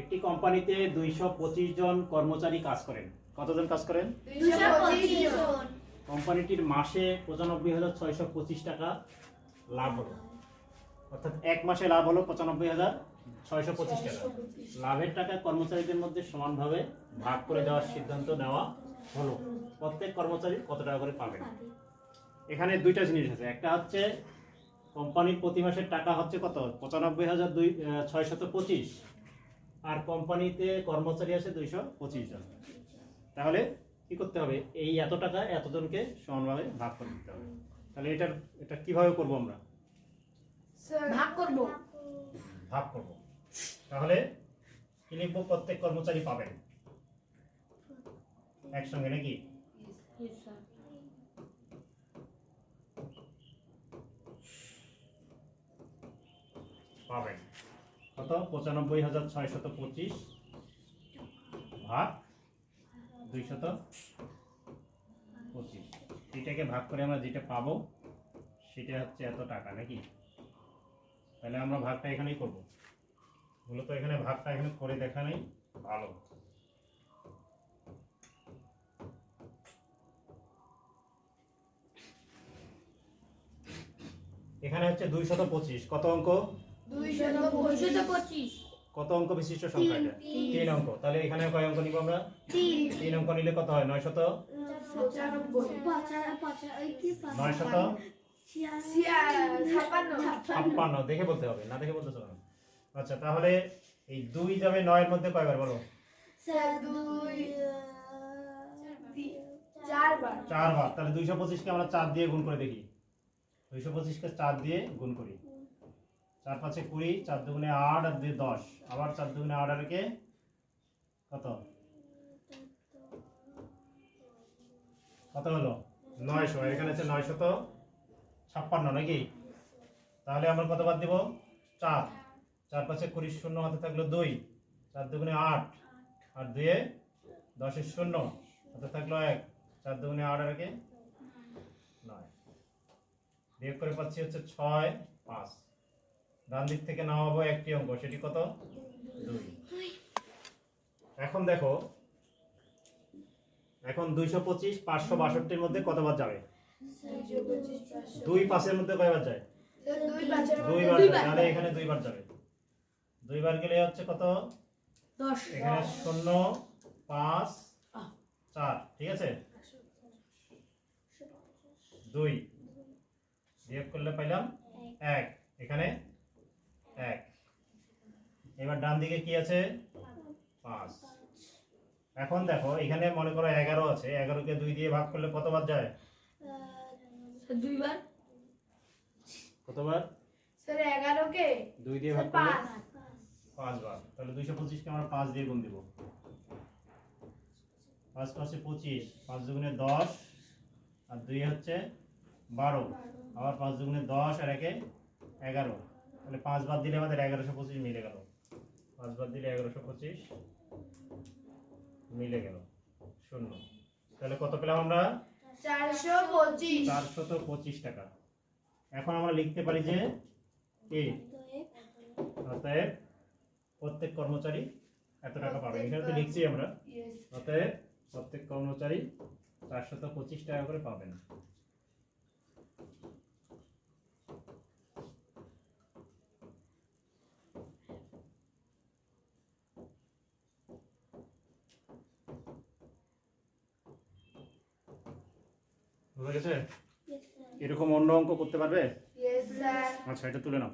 একটি কোম্পানিতে দুইশো পঁচিশ জন কর্মচারী কাজ করেন। কতজন কাজ করেন? কোম্পানিটির মাসে পঁচানব্বই হাজার ছয়শো পঁচিশ টাকা লাভ হলো। অর্থাৎ এক মাসে লাভ হলো পঁচানব্বই হাজার ছয়শো পঁচিশ টাকা। লাভের টাকা কর্মচারীদের মধ্যে সমানভাবে ভাগ করে দেওয়ার সিদ্ধান্ত নেওয়া হলো। প্রত্যেক কর্মচারী কত টাকা করে পাবেন? এখানে দুইটা জিনিস আছে। একটা হচ্ছে কোম্পানির প্রতি মাসের টাকা হচ্ছে কত? পঁচানব্বই হাজার দুই ছয়শত পঁচিশ। আর কোম্পানিতে কর্মচারী আছে দুইশো পঁচিশ জন। তাহলে কি করতে হবে? এই এত টাকা এতজনকে সমানভাবে ভাগ করে দিতে হবে। তাহলে এটার এটা কীভাবে করব আমরা? ভাগ করব। ভাগ করব। তাহলে কি লিখব? প্রত্যেক কর্মচারী পাবেন। একসঙ্গে নাকি? পাবেন। কত? পঁচানব্বই হাজার ছয়শত পঁচিশ ভাগ দুইশত পঁচিশ। এটাকে ভাগ করে আমরা যেটা পাবো, সেটা হচ্ছে এত টাকা, নাকি? তাহলে আমরা ভাগটা এখানেই করব। মূলত এখানে ভাগটা এখানে করে দেখা নেই, ভালো। এখানে হচ্ছে দুইশত পঁচিশ। কত অঙ্ক? কত অঙ্ক বিশিষ্ট সংখ্যা এটা? তিন। অঙ্ক। তাহলে এখানে কয় অঙ্ক নিব আমরা? তিন। তিন অঙ্ক নিলে কত হয়? নয়শত? পঁচানব্বই। নয়শত? ছাপান্ন ছাপ্পান্ন। দেখে বলতে হবে না দেখে বলতে না আচ্ছা তাহলে এই দুই যাবে নয়ের মধ্যে কয়বার বলো? চারবার। চারবার। তাহলে দুইশো পঁচিশকে আমরা চার দিয়ে গুণ করে দেখি। দুইশো পঁচিশকে চার দিয়ে গুণ করি। চার পাঁচে কুড়ি, চার দুগুণে আট আর দুই দশ। আবার চার দুগুণে আট আর একে কত? কত হলো? নয়শো। এখানে আছে নয়শত ছাপ্পান্ন নাকি? তাহলে আমরা কত বাদ দিব? চার। চার পাঁচে কুড়ি শূন্য হাতে থাকল দুই। চার দুগুণে আট আর দুয়ে দশের শূন্য হাতে থাকল এক। চার দুগুণে আট আর একে নয়। বিয়োগ করে পাচ্ছি হচ্ছে ছয় পাঁচ। ডান দিক থেকে নামাবো একটি অঙ্ক সেটি কত? দুই। এখন দেখো এখন দুইশো পঁচিশ পাঁচশো বাষট্টির মধ্যে কতবার যাবে? দুই পাঁচের মধ্যে কয়বার যায়? দুই দুইবার। তাহলে এখানে দুইবার যাবে। দুইবার গেলে হচ্ছে কত? এখানে শূন্য পাঁচ চার ঠিক আছে? দুই। বিয়োগ করলে পাইলাম এক। এখানে এবার ডান দিকে কি আছে? পাঁচ। এখন দেখো এখানে মনে করো এগারো আছে এগারোকে দুই দিয়ে ভাগ করলে কতবার যায়? দুইবার। কতবার? স্যার এগারোকে দুই দিয়ে ভাগ করলে পাঁচবার। তাহলে দুইশো পঁচিশকে আমরা পাঁচ দিয়ে গুণ দিব। পাঁচ পাঁচে পঁচিশ পাঁচ দুগুণে দশ আর দুই হচ্ছে বারো। আবার পাঁচ দুগুণে দশ আর একে এগারো। তাহলে পাঁচ বাদ দিলে আমাদের এগারোশো পঁচিশ মিলে গেল। পাঁচ বাদ দিলে এগারোশো পঁচিশ। মিলে গেল। শূন্য। তাহলে কত পেলাম আমরা? চারশো পঁচিশ। চারশত পঁচিশ টাকা। এখন আমরা লিখতে পারি যে কি? অতএব প্রত্যেক কর্মচারী এত টাকা পাবে। এখানে তো লিখছি আমরা। অতএব প্রত্যেক কর্মচারী চারশত পঁচিশ টাকা করে পাবেন। বুঝা গেছে? এরকম অন্য অঙ্ক করতে পারবে? আচ্ছা এটা তুলে নাও।